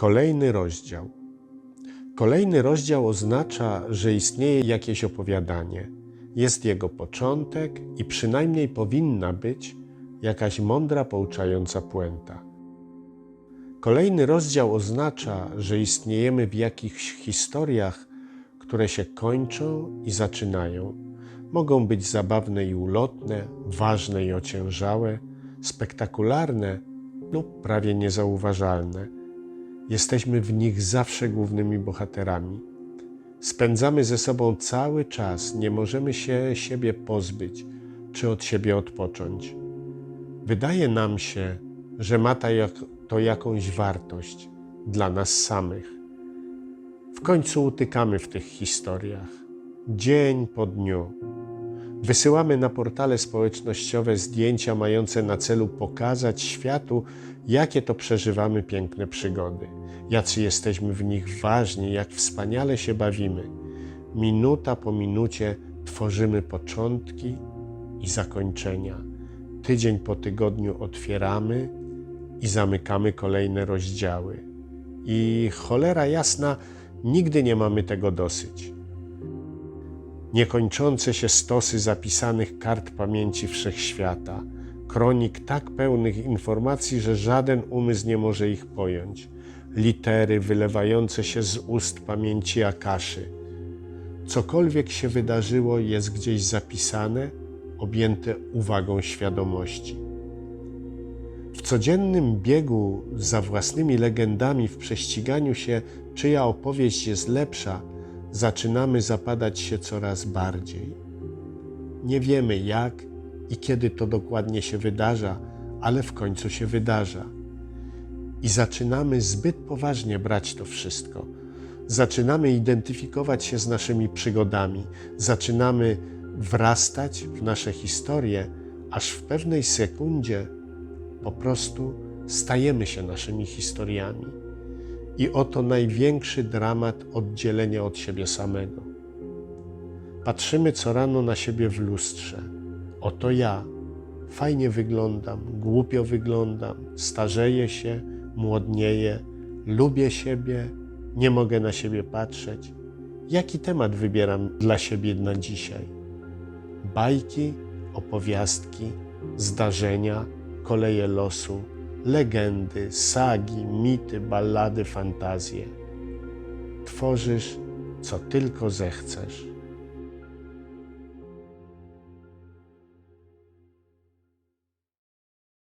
Kolejny rozdział. Kolejny rozdział oznacza, że istnieje jakieś opowiadanie. Jest jego początek i przynajmniej powinna być jakaś mądra, pouczająca puenta. Kolejny rozdział oznacza, że istniejemy w jakichś historiach, które się kończą i zaczynają. Mogą być zabawne i ulotne, ważne i ociężałe, spektakularne lub prawie niezauważalne. Jesteśmy w nich zawsze głównymi bohaterami. Spędzamy ze sobą cały czas, nie możemy się siebie pozbyć czy od siebie odpocząć. Wydaje nam się, że ma to, jak, to jakąś wartość dla nas samych. W końcu utykamy w tych historiach, dzień po dniu. Wysyłamy na portale społecznościowe zdjęcia mające na celu pokazać światu, jakie to przeżywamy piękne przygody, jacy jesteśmy w nich ważni, jak wspaniale się bawimy. Minuta po minucie tworzymy początki i zakończenia. Tydzień po tygodniu otwieramy i zamykamy kolejne rozdziały. I cholera jasna, nigdy nie mamy tego dosyć niekończące się stosy zapisanych kart pamięci wszechświata, kronik tak pełnych informacji, że żaden umysł nie może ich pojąć, litery wylewające się z ust pamięci Akaszy. Cokolwiek się wydarzyło, jest gdzieś zapisane, objęte uwagą świadomości. W codziennym biegu za własnymi legendami, w prześciganiu się, czyja opowieść jest lepsza, zaczynamy zapadać się coraz bardziej. Nie wiemy jak i kiedy to dokładnie się wydarza, ale w końcu się wydarza. I zaczynamy zbyt poważnie brać to wszystko. Zaczynamy identyfikować się z naszymi przygodami, zaczynamy wrastać w nasze historie, aż w pewnej sekundzie po prostu stajemy się naszymi historiami. I oto największy dramat oddzielenia od siebie samego. Patrzymy co rano na siebie w lustrze. Oto ja. Fajnie wyglądam, głupio wyglądam, starzeję się, młodnieję, lubię siebie, nie mogę na siebie patrzeć. Jaki temat wybieram dla siebie na dzisiaj? Bajki, opowiastki, zdarzenia, koleje losu, legendy, sagi, mity, ballady, fantazje. Tworzysz, co tylko zechcesz.